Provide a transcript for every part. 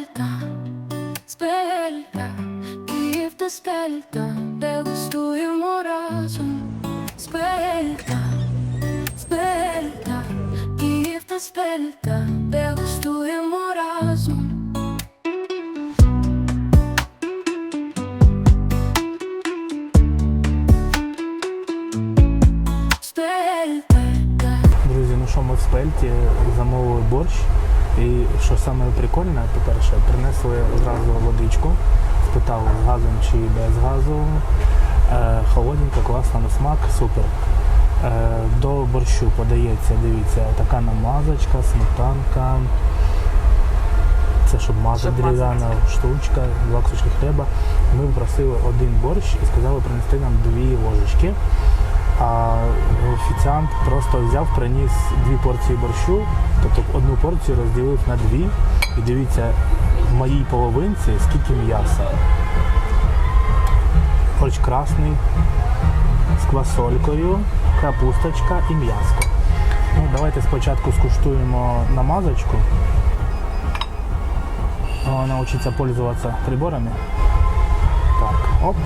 спельта, спельта, Київ та спельта, дегустуємо разом. Спельта, спельта, Київ та спельта, дегустуємо разом. Спельта. Друзі, ну що ми в спельті замовили борщ. І що саме прикольне, по-перше, принесли одразу водичку, спитав з газом чи без газу. Е, холодненько, класно на смак, супер. Е, до борщу подається, дивіться, така намазочка, сметанка. Це щоб мазати Щоб дерев'яна штучка, два кусочки хліба. Ми попросили один борщ і сказали принести нам дві ложечки. А офіціант просто взяв, приніс дві порції борщу, тобто одну порцію розділив на дві. І дивіться, в моїй половинці скільки м'яса. Борщ красний, з квасолькою, капусточка і м'яско. Ну, давайте спочатку скуштуємо намазочку. Вона учиться пользуватися приборами. Так, оп.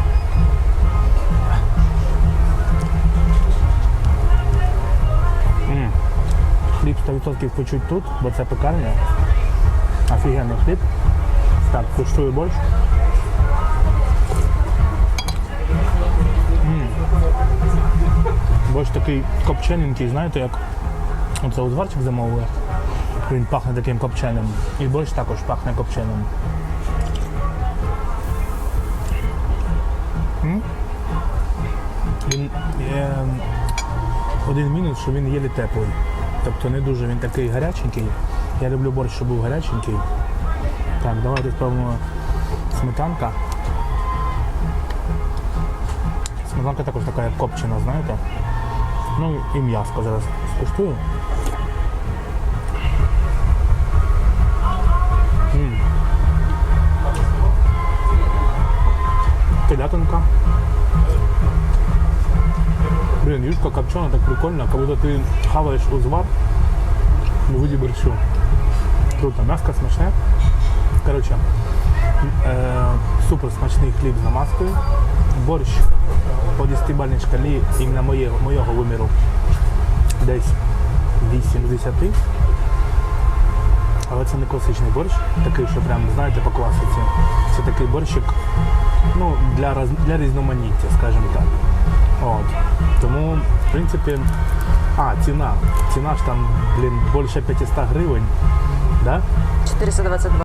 Хліб 100% почуть тут, бо це пекарня. Офігенний хліб. Так, куштую борщ. Борщ такий копчененький, знаєте, як оце узварчик замовили. Він пахне таким копченим. І борщ також пахне копченим. Він е, один мінус, що він єлі теплий. Тобто не дуже він такий гаряченький. Я люблю борщ, щоб був гаряченький. Так, давайте спробуємо сметанка. Сметанка також така як копчена, знаєте. Ну і м'яско зараз скуштую. Телятинка. Блин, юшка копчена, так прикольно, как будто ты хаваешь узвар в виде борщу. Круто, мяско смачне. Короче, е, супер смачний хліб з намазкою. Борщ по 10-бальній шкалі іменно моєго, моєго виміру десь 8 з 10. Але це не класичний борщ, такий, що прям, знаєте, по класиці. Це такий борщик ну, для, роз- для різноманіття, скажімо так. От. Тому, в принципі, а, ціна. Ціна ж там, блін, більше 500 гривень. Да? 422.